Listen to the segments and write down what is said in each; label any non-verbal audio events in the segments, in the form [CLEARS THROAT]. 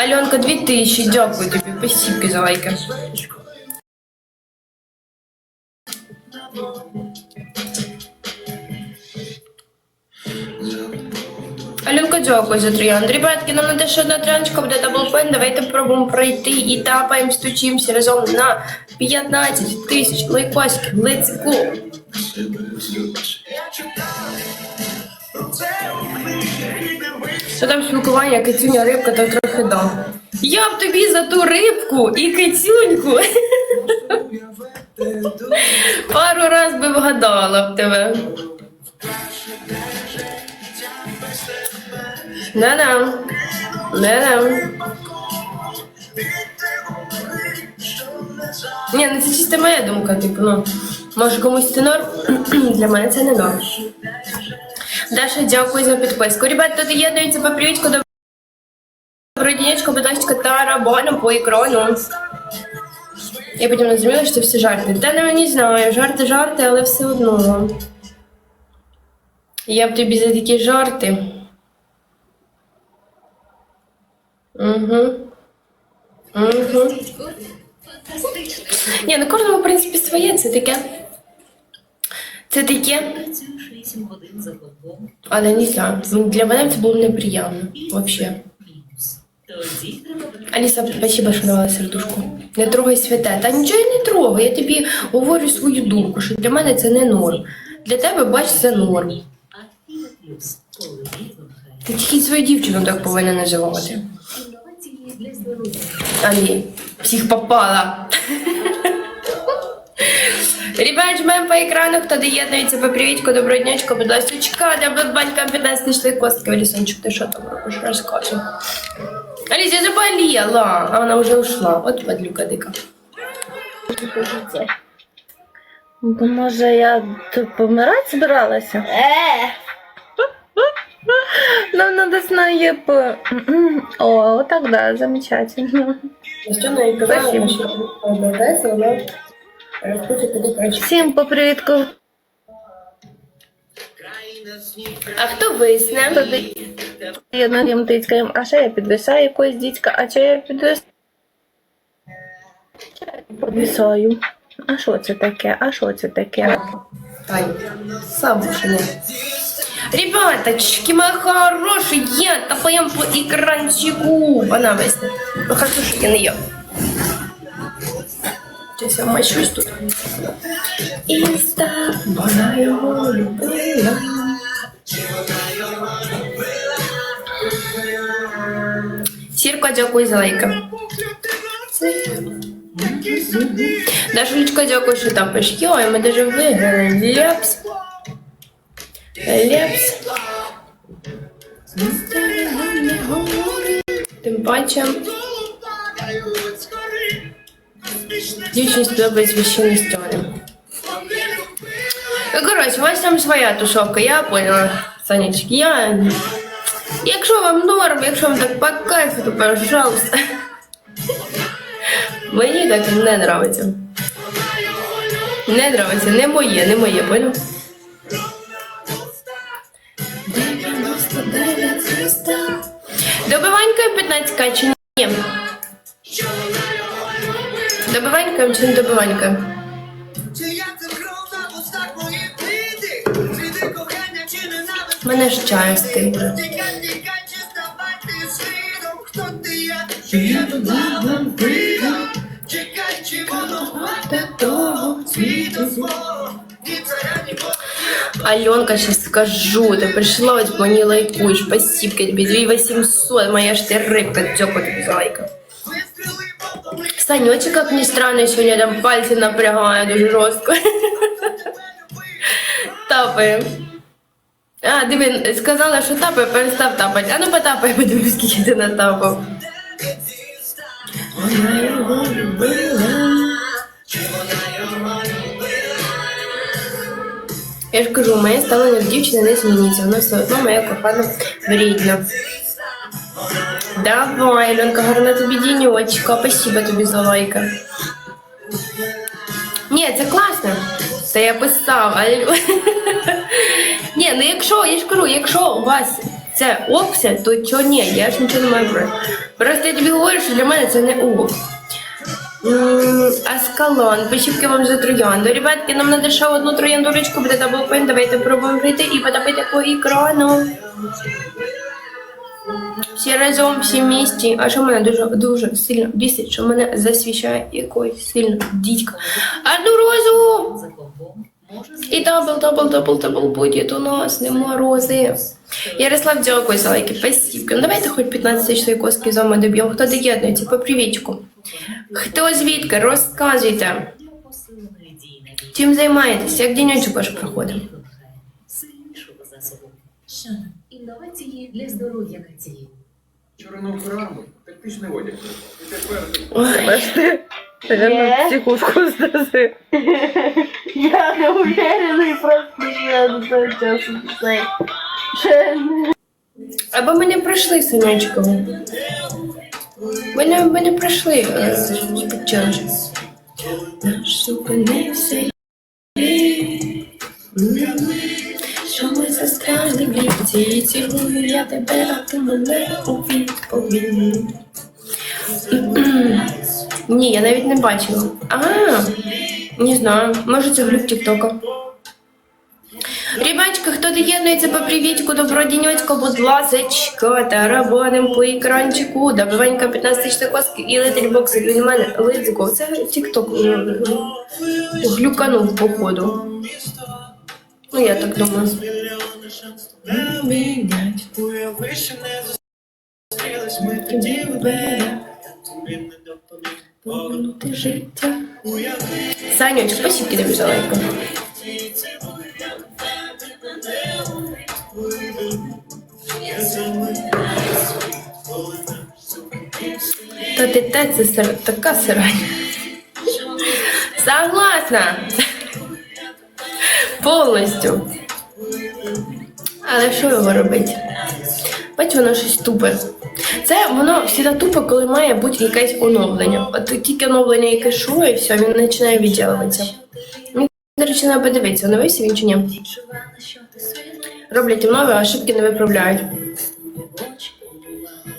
Альонка, 2000, дякую тобі, спасибо за лайки. Альонка, дякую за троянд. Ребятки, нам надо ще одна трояночка буде даблпен. Давайте пробуємо пройти і тапаємо, стучимося разом на 15 тисяч лайкосиків. Let's go! Що там спілкування, кицюня, рибка, то трохи дам. Я б тобі за ту рибку і кицюньку пару раз би вгадала б тебе. Не-не. Не-не. Ні, ну це чисто моя думка, типу, ну. Може комусь це норм? [CLEARS THROAT] Для мене це не норм. Даша, дякую за підписку. Ребят, тут єднується по привітку до Бродінечко, будь ласка, тарабаном по екрану. Я потім не зрозуміла, що це все жарти. Та не мені знаю, жарти жарти, але все одно. Я б тобі за такі жарти. Угу. Угу. Ні, ну кожному, в принципі, своє, це таке. Це таке. Працюєш 8 годин Але не знаю. ну, Для мене це було неприємно. Вообще. Аліса, спасибо, що давала сердушку. Не трогай святе. Та нічого я не трогаю. Я тобі говорю свою думку, що для мене це не норм. Для тебе, бач, це норм. Ти тільки свою дівчину так повинна називати. Алі, всіх попала. Ребят, жмем по екрану, хто доєднується по привітку, доброго днячка, будь ласка, для банька 15 тисяч костки. Алісончик, ти що там робиш? Розказуй. Аліс, я заболела, а вона вже ушла. От подлюка дика. То може я тут помирати збиралася? Е, Ну, надо знає по... О, так да, замечательно. Настена Всім по привітку. А хто висне? Туди єдним тицькаєм, а ще я підвисаю якоїсь дідька, а чи я підвис... Підвисаю. А що це таке? А що це таке? Сам. Ребяточки, мои хорошие, я топаем по экранчику. Она весна. Ну хорошо, что я не я. Сейчас я мочусь тут. Інста, вона його любила. Сірка, дякую за лайка. Дашулечка, дякую, що там пиш. Йой, ми даже виграли. Ляпс. Ляпс. Тим паче. Дівчині сподобається священні. Ну, Коротше, у вас там своя тусовка, я поняла, Санечки. Я... Якщо вам норм, якщо вам так по кайфу, то пожалуйста. Мені так не нравиться. Не нравиться, не моє, не моє, понял? 99 300. Добиванькою 15 чи Сліди кохання чи ненависть? Мене ж чаю стигне. Тікай, тікай, чи ставай ти слідом? Хто ти я? Чи я тут вам прийдом? Чекай, чи воно варте того світу свого? Ні царя, ні Бога. Аленка, сейчас скажу, ты пришла, вот мені лайкуешь, спасибо тебе, 2800, моя ж ты рыбка, тёпа тебе за лайка. Санечек, как ни странно, сегодня там пальцы напрягает дуже жестко. Тапаем. А, диви, сказала, що тапає, перестав тапати. А ну потапай, подивись, скільки ти натапав. Я ж кажу, моє ставлення дівчини не зміниться. Вона все одно моя кохана рідна. Давай, Ленка, гарна тобі діньочка. Спасибо тобі за лайка. Ні, це класно. Це я писав, але. Ні, ну якщо, я ж кажу, якщо у вас це опція, то чого ні, я ж нічого не маю проти. Просто я тобі говорю, що для мене це не. М, Аскалон, спасибо вам за троянду. Ребятки, нам надо ще одну трояндулечку, буде даблпен. Давайте пробуємо прийти і потопити по екрану. Всі разом, всі місті. А що мене дуже, дуже сильно бісить, що мене засвіщає якоюсь сильно дідька. Одну розу! За компом може І дабл, дабл, дабл, дабл буде у нас, нема рози. Ярослав, дякую за лайки, спасибо. Ну давайте хоч 15 чоловік коски з вами доб'ємо. Хто доєднується, по привітку. Хто звідки? Розказуйте. Чим займаєтесь? Як денечок ваш проходить? Інновації для здоров'я каці. Вчора на Украрму, так ти не одяг. І тепер Бачите? Наверное, психушку сдази. Я не уверена и просто я не знаю, что сказать. Або ми не пройшли Сонячково. Ми не, ми не пройшли е, спідчелендж. Наш зупинився застряли цілую я тебе, а ти мене у відповідь. Ні, я навіть не бачила. А, не знаю, може це глюк Тіктока. Ребятка, хто доєднується по привітку, доброго денечка, будь ласочка, та работаем по екранчику, добиванька 15 штакоски і летельбоксик від мене. Let's. Це тікток глюканув, походу. Ну, я так думаю. Ми тоді. Тобі не життя. Санюч, спасибо. Та ти те, це сир, така сирань. Согласна. Повністю. Але що його робити? Бач, воно щось тупе. Це воно завжди тупе, коли має бути якесь оновлення. От тільки оновлення яке шує, і все, він починає відділитися. Мені, до речі, треба подивитися, оновився він чи ні. Роблять нове, а ошибки не виправляють.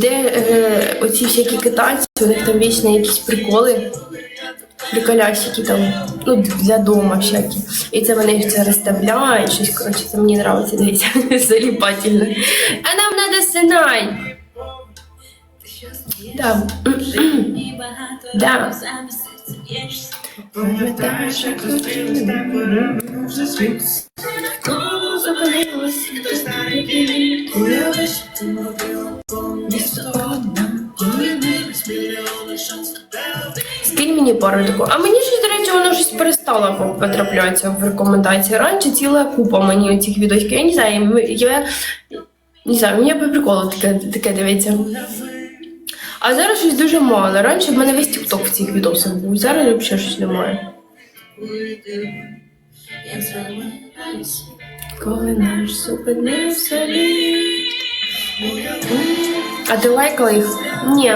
Де е, оці всякі китайці, у них там вічно якісь приколи, приколясики там, ну, для дома всякі. І це вони їх це розставляють, щось, коротше, це мені нравиться, дивіться, [LAUGHS] заліпательно. А нам надо синай. Да. Да. Пам'ятаєш, Одна, Скинь мені пару. А мені щось, до речі, воно щось перестало потраплятися в рекомендації. Раніше ціла купа мені цих відосиків. Я не знаю, я не знаю, мені по приколу таке, таке дивиться. А зараз щось дуже мало. Раніше в мене весь тікток в цих відосах був. Зараз взагалі щось немає. Коли наш зупинився ліфт. А ти лайкала їх? Ні.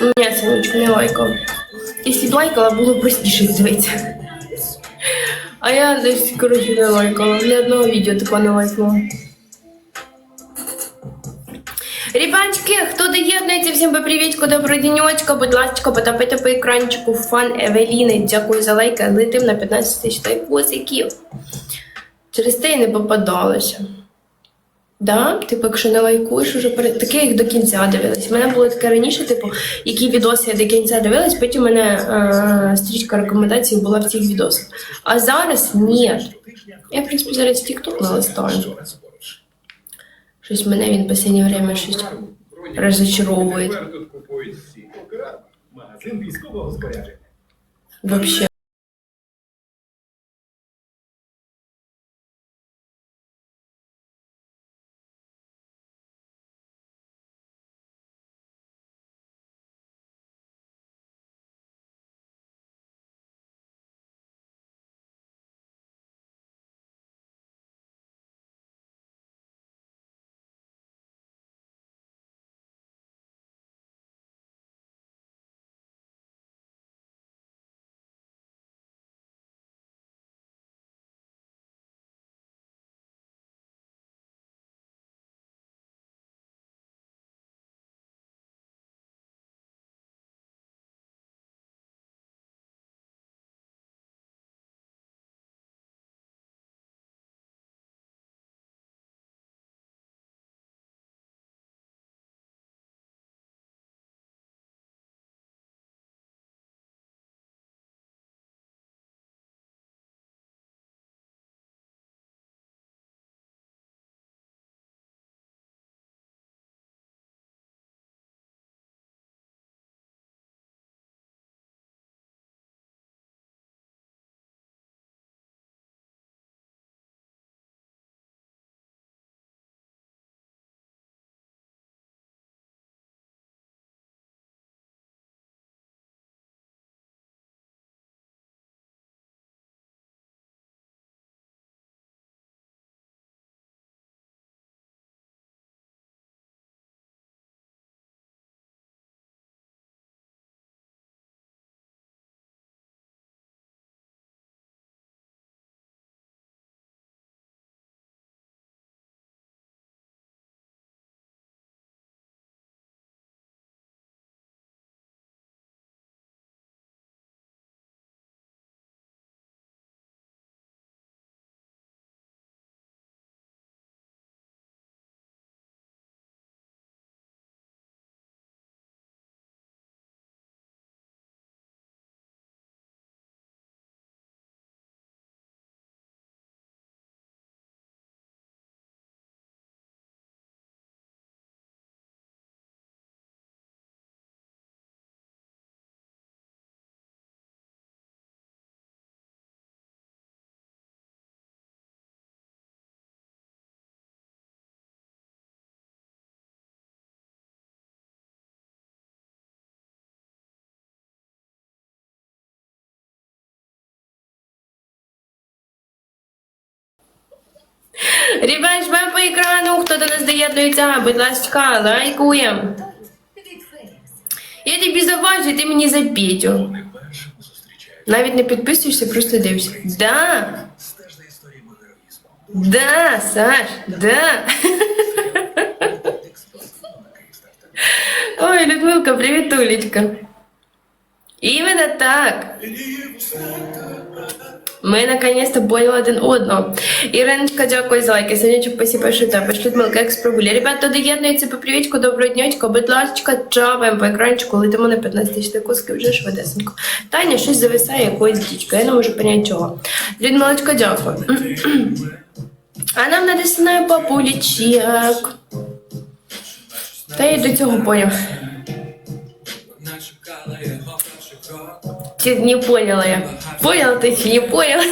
Ні, Санечка, не лайкала. Якщо б лайкала, було б простіше дивитися. А я десь, коротше, не лайкала. Ні одного відео такого не лайкнула. Ребятки, хто доєднується, всім по привітку, доброго денечка, будь ласка, потапайте по екранчику фан Евеліни. Дякую за лайки, летим на 15 тисяч лайкосиків. Через те і не попадалося. Да? Типу, якщо не лайкуєш, уже пере... таке їх до кінця дивилась. У мене було таке раніше, типу, які відоси я до кінця дивилась, потім у мене е- стрічка рекомендацій була в цих відосах. А зараз ні. Я, в принципі, зараз TikTok налистаю. Щось мене він в останнє время щось розочаровує. Тепер Ребят, жмем по екрану, хто до нас доєднується, будь ласка, лайкуємо. Я тобі заважу, ти мені за. Навіть не підписуєшся, просто дивишся. Да. Да, Саш, да. [LAUGHS] Ой, Людмилка, привіт, Улечка. Іменно так. Ми наконец-то поняли один одного. Іриночка, дякую за лайки. Сонячок, спасибо, що тебе. Людмилка, як спробули. Ребята, доєднуються по привітку, доброго днячка. Будь ласка, чаваємо по екранчику, летимо на 15 тисяч куски, вже швидесенько. Таня щось зависає якоюсь дічкою, я не можу поняти чого. Людмилочка, дякую. А нам надо надесинає папулічок. Та я до цього поняв. Чи не поняла я? Поняла ты, не поняла?